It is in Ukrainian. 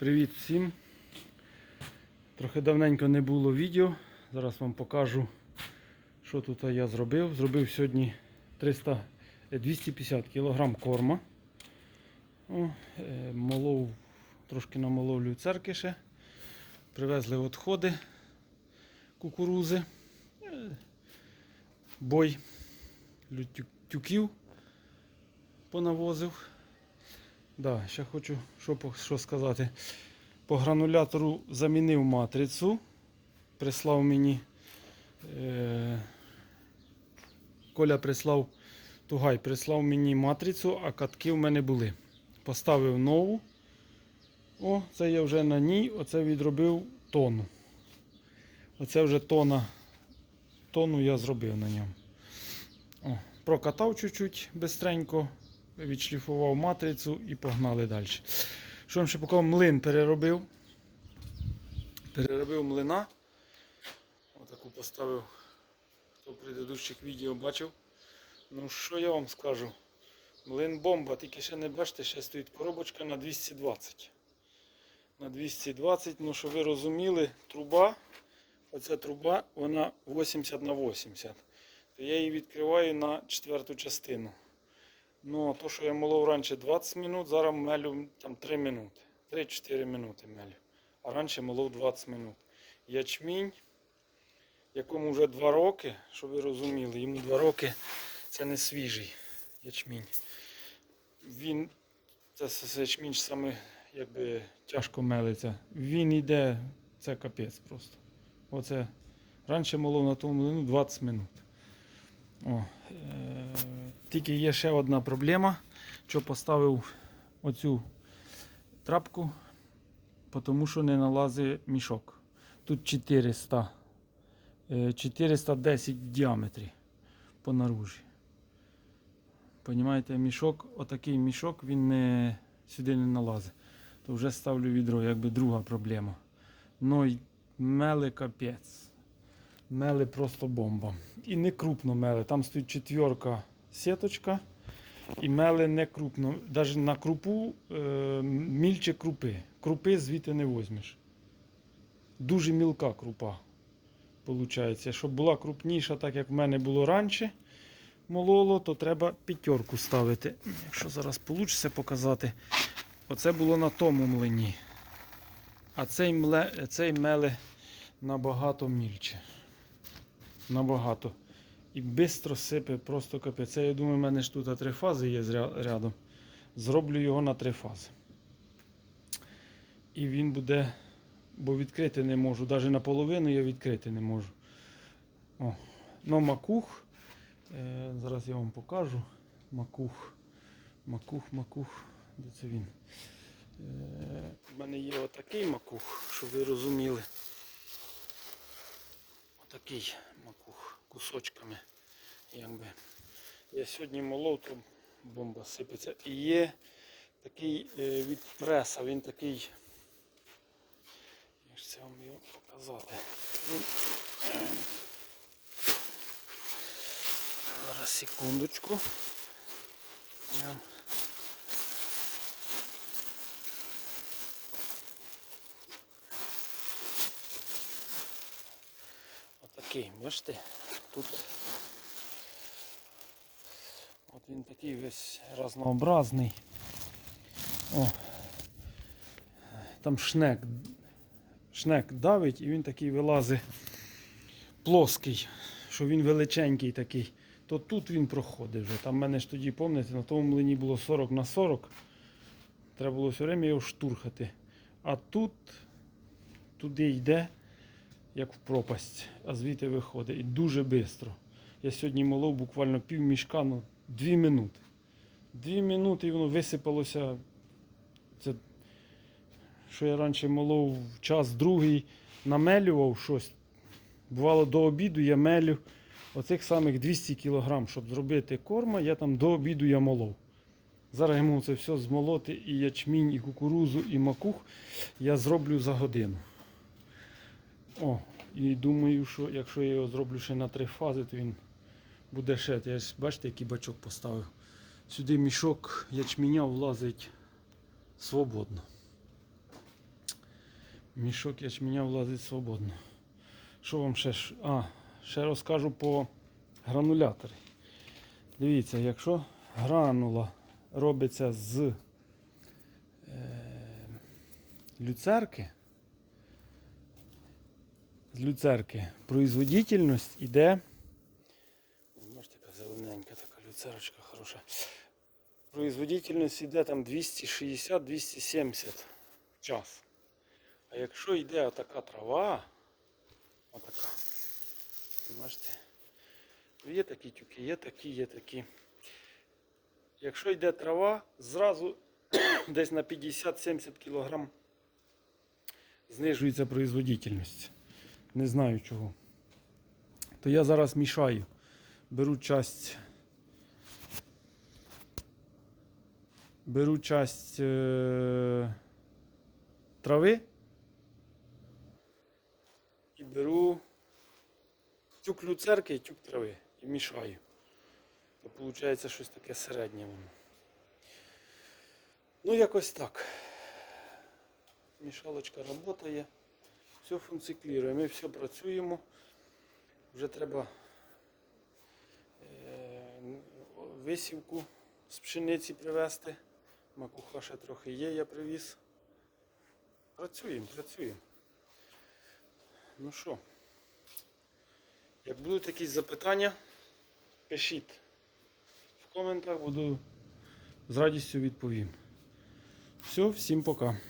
Привіт всім. Трохи давненько не було відео. Зараз вам покажу, що тут я зробив. Зробив сьогодні 300, е, 250 кг корма. Е, молов, трошки намолов люцерки ще. Привезли відходи кукурузи. Е, Бой тюків понавозив. Да, ще хочу що, що сказати. По гранулятору замінив матрицю. Прислав мені. Е, Коля прислав, Тугай прислав мені матрицю, а катки в мене були. Поставив нову. О, це я вже на ній. Оце відробив тону. Оце вже тона. Тону я зробив на ньому. О, прокатав чуть-чуть бистренько відшліфував матрицю і погнали далі. Що вам ще поки млин переробив? Переробив млина. Отаку поставив, хто в предыдущих відео бачив. Ну що я вам скажу? Млин бомба, тільки ще не бачите, ще стоїть коробочка на 220. На 220, ну що ви розуміли, труба, оця труба, вона 80 на 80. То я її відкриваю на четверту частину. Ну, а то, що я молов раніше 20 минут, зараз мелю там 3 минути. 3-4 минути мелю. А раніше молов 20 минут. Ячмінь, якому вже 2 роки, щоб ви розуміли, йому 2 роки це не свіжий ячмінь. Він, це ячмінь саме якби тяжко мелиться. Він йде, це капець просто. Оце раніше молов на тому млину 20 минут. О, тільки є ще одна проблема, що поставив оцю трапку, тому що не налазить мішок. Тут 400, е, 410 в діаметрі по наружі. Понімаєте, мішок, отакий мішок, він не, сюди не налазить. То вже ставлю відро, якби друга проблема. Ну мели капець. Мели просто бомба. І не крупно мели. Там стоїть четверка сіточка. І мели не крупно. Навіть на крупу е, мільче крупи. Крупи звідти не возьмеш. Дуже мілка крупа. Получається. Щоб була крупніша, так як в мене було раніше мололо, то треба п'ятерку ставити. Якщо зараз вийде показати, оце було на тому млині. А цей, мле, цей меле набагато мільче набагато. І швидко сипе, просто капець. Це, я думаю, в мене ж тут три фази є рядом. Зроблю його на три фази. І він буде, бо відкрити не можу. Навіть наполовину я відкрити не можу. О. Ну, макух. Е, зараз я вам покажу. Макух. Макух, макух. Де це він? Е, в мене є отакий макух, щоб ви розуміли. Отакий макух кусочками. Якби. Я сьогодні молов, то бомба сипеться. І є такий е, від преса, він такий. Як ж це вам його показати? Він... Зараз секундочку. Я... Отакий, бачите? Тут от він такий весь разнообразний. О, там шнек. Шнек давить і він такий вилазить плоский, що він величенький такий. То тут він проходить вже. Там в мене ж тоді, пам'ятаєте, на тому млині було 40 на 40. Треба було все время його штурхати. А тут туди йде як в пропасть, а звідти виходить. І дуже швидко. Я сьогодні молов буквально пів мішка, ну, дві минути. Дві минути і воно висипалося. Це, що я раніше молов час другий, намелював щось. Бувало до обіду я мелю оцих самих 200 кг, щоб зробити корма, я там до обіду я молов. Зараз йому це все змолоти, і ячмінь, і кукурузу, і макух я зроблю за годину. О, і думаю, що якщо я його зроблю ще на три фази, то він буде ще. Я ж бачите, який бачок поставив. Сюди мішок ячменя влазить свободно. Мішок ячменя влазить свободно. Що вам ще? А, ще розкажу по грануляторі. Дивіться, якщо гранула робиться з е, люцерки, люцерки производительність іде. Яка зелененька така люцерочка хороша. Производительність іде там 260-270 в час. А якщо йде отака трава, отака, бачите, є такі тюки, є такі, є такі. Якщо йде трава, зразу десь на 50-70 кг знижується производительність. Не знаю чого. То я зараз мішаю. Беру часть. Беру часть е, трави і беру тюк люцерки і тюк трави і мішаю. То виходить щось таке середнє воно. Ну, якось так. Мішалочка працює. Все функціонує. Ми все працюємо. Вже треба е, висівку з пшениці привезти. Макуха ще трохи є, я привіз. Працюємо, працюємо. Ну що, як будуть якісь запитання, пишіть в коментах, буду з радістю відповім. Все, всім пока.